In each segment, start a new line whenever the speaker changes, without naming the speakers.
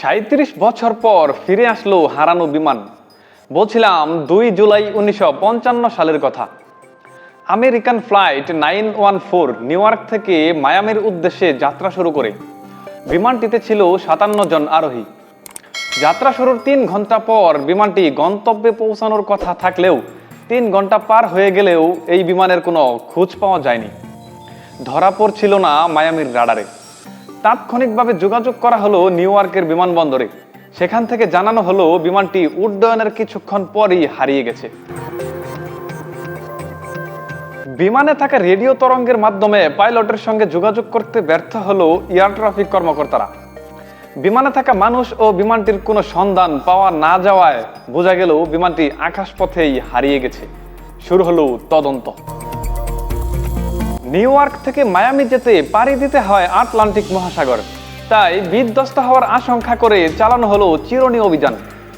সাঁত্রিশ বছর পর ফিরে আসলো হারানো বিমান। বলছিলাম, দুই জুলাই উনিশশো পঞ্চান্ন সালের কথা। American flight nine one four New York থেকে মায়ামির উদ্দেশ্যে যাত্রা শুরু করে। বিমানটিতে ছিল সাতান্ন জন আরোহী। যাত্রা শুরুর তিন ঘণ্টা পর বিমানটি গন্তব্যে পৌঁছানোর কথা থাকলেও তিন ঘণ্টা পার হয়ে গেলেও এই বিমানের কোনো খোঁজ পাওয়া যায়নি। ধরা পড়ছিল না মায়ামির রাডারে। তাৎক্ষণিকভাবে যোগাযোগ করা হলো নিউ ইয়র্কের বিমানবন্দরে। সেখান থেকে জানানো হলো বিমানটি উড্ডয়নের কিছুক্ষণ পরই হারিয়ে গেছে। বিমানে থাকা রেডিও তরঙ্গের মাধ্যমে পাইলটের সঙ্গে যোগাযোগ করতে ব্যর্থ হলো এয়ার ট্রাফিক কর্মকর্তারা। বিমানে থাকা মানুষ ও বিমানটির কোনো সন্ধান পাওয়া না যাওয়ায় বোঝা গেল বিমানটি আকাশপথেই হারিয়ে গেছে। শুরু হলো তদন্ত। নিউ ইয়র্ক থেকে মায়ামি যেতে পাড়ি দিতে হয় আটলান্টিক মহাসাগর। তাই বিধ্বস্ত হওয়ার আশঙ্কা করে চালানো হলো চিরনি অভিযান।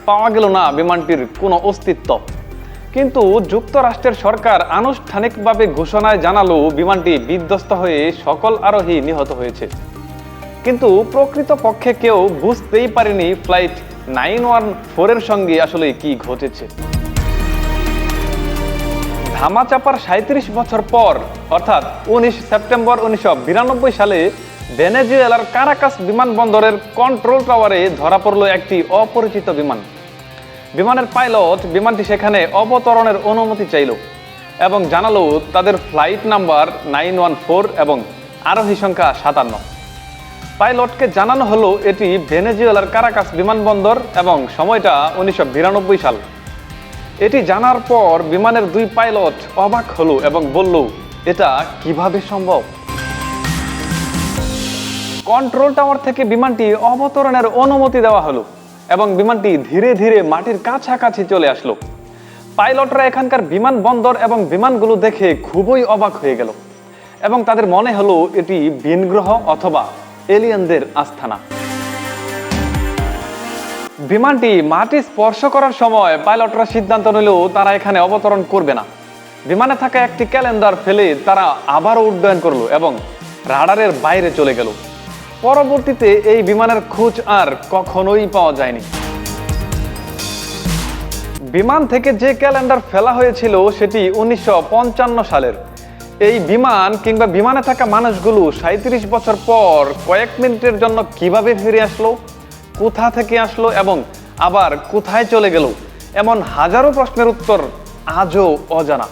পাওয়া গেল না বিমানটির কোনো অস্তিত্ব। কিন্তু যুক্তরাষ্ট্রের সরকার আনুষ্ঠানিকভাবে ঘোষণায় জানালো বিমানটি বিধ্বস্ত হয়ে সকল আরোহী নিহত হয়েছে। কিন্তু প্রকৃত পক্ষে কেউ বুঝতেই পারেনি ফ্লাইট নাইন ওয়ান ফোরের সঙ্গে আসলে কি ঘটেছে। ধামাচাপার সাঁত্রিশ বছর পর, অর্থাৎ উনিশ সেপ্টেম্বর উনিশশো বিরানব্বই সালে ভেনেজুয়েলার কারাকাস বিমানবন্দরের কন্ট্রোল টাওয়ারে ধরা পড়ল একটি অপরিচিত বিমান। বিমানের পাইলট বিমানটি সেখানে অবতরণের অনুমতি চাইল এবং জানালো তাদের flight number nine one four এবং আরোহী সংখ্যা সাতান্ন। পাইলটকে জানানো হলো এটি ভেনেজুয়েলার কারাকাস বিমানবন্দর এবং সময়টা উনিশশো বিরানব্বই সাল। এটি জানার পর বিমানের দুই পাইলট অবাক হলো এবং বলল, এটা কীভাবে সম্ভব? কন্ট্রোল টাওয়ার থেকে বিমানটি অবতরণের অনুমতি দেওয়া হলো এবং বিমানটি ধীরে ধীরে মাটির কাছাকাছি চলে আসলো। পাইলটরা এখানকার বিমানবন্দর এবং বিমানগুলো দেখে খুবই অবাক হয়ে গেল এবং তাদের মনে হলো এটি বিনগ্রহ অথবা এলিয়েনদের আস্থানা বিমানটি মাটি স্পর্শ করার সময় পাইলটরা সিদ্ধান্ত নিলেও তারা এখানে অবতরণ করবে না। বিমানে থাকা একটি ক্যালেন্ডার ফেলে তারা আবারও উড্ডয়ন করল এবং রাডারের বাইরে চলে গেল। পরবর্তীতে এই বিমানের খোঁজ আর কখনোই পাওয়া যায়নি। বিমান থেকে যে ক্যালেন্ডার ফেলা হয়েছিল সেটি উনিশশো পঞ্চান্ন সালের। এই বিমান কিংবা বিমানে থাকা মানুষগুলো সাঁত্রিশ বছর পর কয়েক মিনিটের জন্য কীভাবে ফিরে আসলো? কোথা থেকে আসলো এবং আবার কোথায় চলে গেল? এমন হাজারো প্রশ্নের উত্তর আজও অজানা।